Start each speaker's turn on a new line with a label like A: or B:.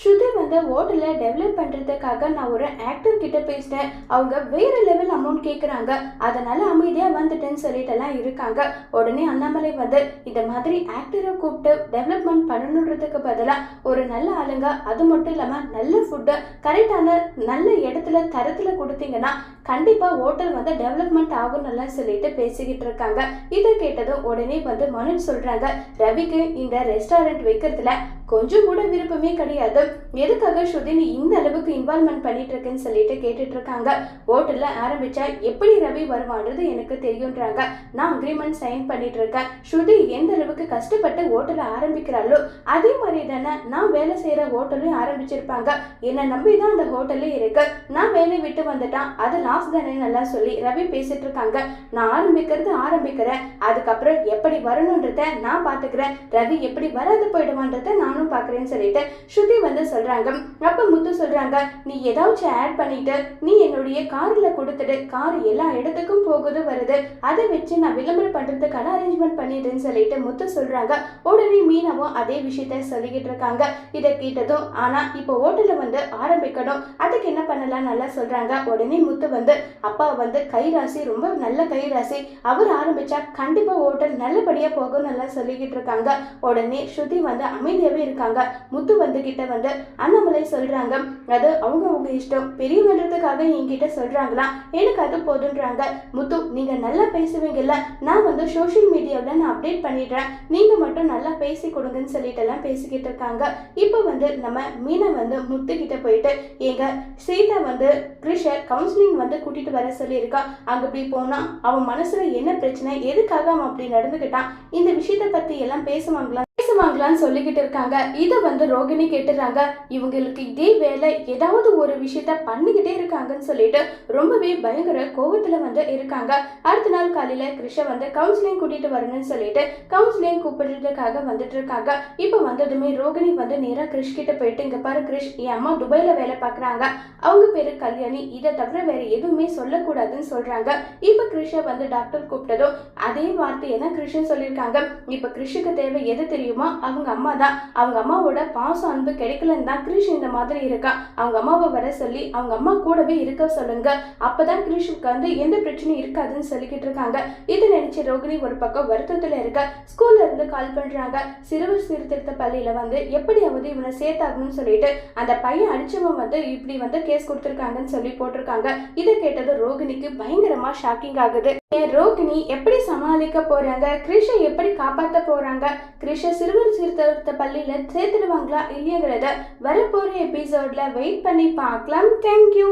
A: ஸ்ருதி வந்து ஹோட்டலை டெவலப் பண்ணுறதுக்காக நான் ஒரு ஆக்டர் கிட்ட பேசினேன் அவங்க வேற லெவல் அமௌண்ட் கேட்குறாங்க அதனால் அமைதியாக வந்துட்டேன்னு சொல்லிட்டு எல்லாம் இருக்காங்க. உடனே அண்ணாமலை வந்து இந்த மாதிரி ஆக்டரை கூப்பிட்டு டெவலப்மெண்ட் பண்ணணுன்றதுக்கு பதிலாக ஒரு நல்ல ஆளுங்க அது மட்டும் இல்லாமல் நல்ல ஃபுட்டு கரெக்டான நல்ல இடத்துல தரத்தில் கொடுத்தீங்கன்னா கண்டிப்பாக ஹோட்டல் வந்து டெவலப்மெண்ட் ஆகும்னுலாம் சொல்லிட்டு பேசிக்கிட்டு இருக்காங்க. இதை கேட்டதும் உடனே வந்து மனு சொல்கிறாங்க ரவிக்கு இந்த ரெஸ்டாரண்ட் வைக்கிறதுல கொஞ்சம் கூட விருப்பமே கிடையாது. எதுக்காக ஸ்ருதி நீ இந்த அளவுக்கு இன்வால்வ்மெண்ட் பண்ணிட்டு இருக்கேன்னு சொல்லிட்டு கேட்டுட்டு இருக்காங்க ஹோட்டல்ல ஆரம்பிச்சா எப்படி ரவி வருவான்றது எனக்கு தெரியுன்றாங்க. நான் அக்ரிமெண்ட் சைன் பண்ணிட்டு இருக்கேன் ஸ்ருதி எந்த அளவுக்கு கஷ்டப்பட்டு ஹோட்டலை ஆரம்பிக்கிறாளோ அதே மாதிரி தானே நான் வேலை செய்யற ஹோட்டலையும் ஆரம்பிச்சிருப்பாங்க. என்னை நம்பி தான் அந்த ஹோட்டலே இருக்கு. நான் வேலையை விட்டு வந்துட்டான். அது லாஸ் தானே நல்லா சொல்லி ரவி பேசிட்டு இருக்காங்க நான் ஆரம்பிக்கிறது ஆரம்பிக்கிறேன். அதுக்கப்புறம் எப்படி வரணுன்றத நான் பாத்துக்கிறேன். ரவி எப்படி வராது போயிடுவான்றத நானும் பாக்குறேன்னு சொல்லிட்டு ஸ்ருதி வந்து சொல்றாங்க. அப்ப முத்து சொல்றாங்க நீ ஏதாச்சும் ஆட் பண்ணிட்டு நீ என்னுடைய காரில் கொடுத்துடு. கார் எல்லா இடத்துக்கும் போகுது வருது. அதை வச்சு நான் விளம்பரம் பண்ணுறதுக்கான அரேஞ்ச்மெண்ட் பண்ணிடுறேன்னு சொல்லிட்டு முத்து சொல்றாங்க. உடனே மீனாவும் அதே விஷயத்த சொல்லிக்கிட்டு இருக்காங்க. இதை கேட்டதும் ஆனா இப்போ ஹோட்டல்ல வந்து இருக்கணும். அதுக்கு என்ன பண்ணலாம்? நல்லா சொல்றாங்க. உடனே முத்து வந்து அப்பா வந்து கைராசி ரொம்ப நல்ல கைராசி அவர் ஆரம்பிச்சா கண்டிப்பா ஹோட்டல் நல்லபடியா போகும் நல்லா சொல்லிக்கிட்டு இருக்காங்க. உடனே ஸ்ருதி வந்து அமைதியாவே இருக்காங்க. முத்து வந்து கிட்ட வந்து அண்ணாமலை சொல்றாங்க. அது அவங்க அவங்க இஷ்டம். பெரியவன்றதுக்காக என்கிட்ட சொல்றாங்களா? எனக்கு அது போதுன்றாங்க. முத்து நீங்க நல்லா பேசுவீங்கல்ல. நான் வந்து சோஷியல் மீடியாவில் நான் அப்டேட் பண்ணிடுறேன். நீங்க மட்டும் நல்லா பேசி கொடுங்கன்னு சொல்லிட்டு எல்லாம் பேசிக்கிட்டு இருக்காங்க. இப்போ வந்து நம்ம மீனை வந்து முத்து கிட்ட போயிட்டு எங்கள் சீதா வந்து கிருஷர் கவுன்சிலிங் வந்து கூட்டிட்டு வர சொல்லியிருக்கா. அங்க போய் போனா அவன் மனசுல என்ன பிரச்சனை? எதுக்காக அவன் அப்படி நடந்துக்கிட்டான்? இந்த விஷயத்தை பத்தி எல்லாம் பேசுவாங்களா பேசுவாங்களான்னு சொல்லிக்கிட்டு இருக்காங்க. இதை வந்து ரோகிணி கேட்டுறாங்க. இவங்களுக்கு இதே வேலை ஏதாவது ஒரு விஷயத்த பண்ணிக்கிட்டே இருக்காங்கன்னு சொல்லிட்டு ரொம்பவே பயங்கர கோவத்துல வந்து இருக்காங்க. அடுத்த நாள் காலையில கிருஷ வந்து கவுன்சிலிங் கூட்டிட்டு வரணும்னு சொல்லிட்டு கவுன்சிலிங் கூப்பிடுறதுக்காக வந்துட்டு இருக்காங்க. இப்போ வந்ததுமே ரோகிணி வந்து நேரா கிருஷ் கிட்ட போயிட்டு இங்க பாரு கிருஷ் என் அம்மா துபாயில வேலை பார்க்குறாங்க அவங்க பேரு கல்யாணி. இதை தவிர வேற எதுவுமே சொல்லக்கூடாதுன்னு சொல்றாங்க. இப்போ கிருஷ வந்து டாக்டர் கூப்பிட்டதும் அதே வார்த்தையை தான் கிருஷ்ணன் சொல்லியிருக்காங்க. இப்போ கிருஷுக்கு தேவை எது தெரியுமா? அவங்க அம்மா தான். அவங்க அம்மாவோட பாசம் அன்பு கிடைக்கலன்னு தான் கிரீஷ் இந்த மாதிரி இருக்கா? அவங்க அம்மாவை வர சொல்லி அவங்க அம்மா கூடவே இருக்க சொல்லுங்க. அப்பதான் கிரீஷுக்கு வந்து எந்த பிரச்சனையும் இருக்காதுன்னு சொல்லிக்கிட்டு இருக்காங்க. இது நினைச்ச ரோகிணி ஒரு பக்கம் வருத்தத்துல இருக்க ஸ்கூல்ல இருந்து கால் பண்றாங்க. சிறுவர் சீர்திருத்த பள்ளியில வந்து எப்படியாவது இவனை சேர்த்தாகணும்னு சொல்லிட்டு அந்த பையன் அடிச்சவன் வந்து இப்படி வந்து கேஸ் கொடுத்துருக்காங்கன்னு சொல்லி போட்டிருக்காங்க. இதை கேட்டது ரோகிணிக்கு பயங்கரமா ஷாக்கிங் ஆகுது. ரோகிணி எப்படி சமாளிக்க போறாங்க? கிருஷை எப்படி காப்பாத்த போறாங்க? கிருஷ சிறுவர் சீர்திருத்த பள்ளியில சேர்த்துடுவாங்களா இல்லையங்கிறத வரப்போற எபிசோட்ல வெயிட் பண்ணி பார்க்கலாம். தேங்க்யூ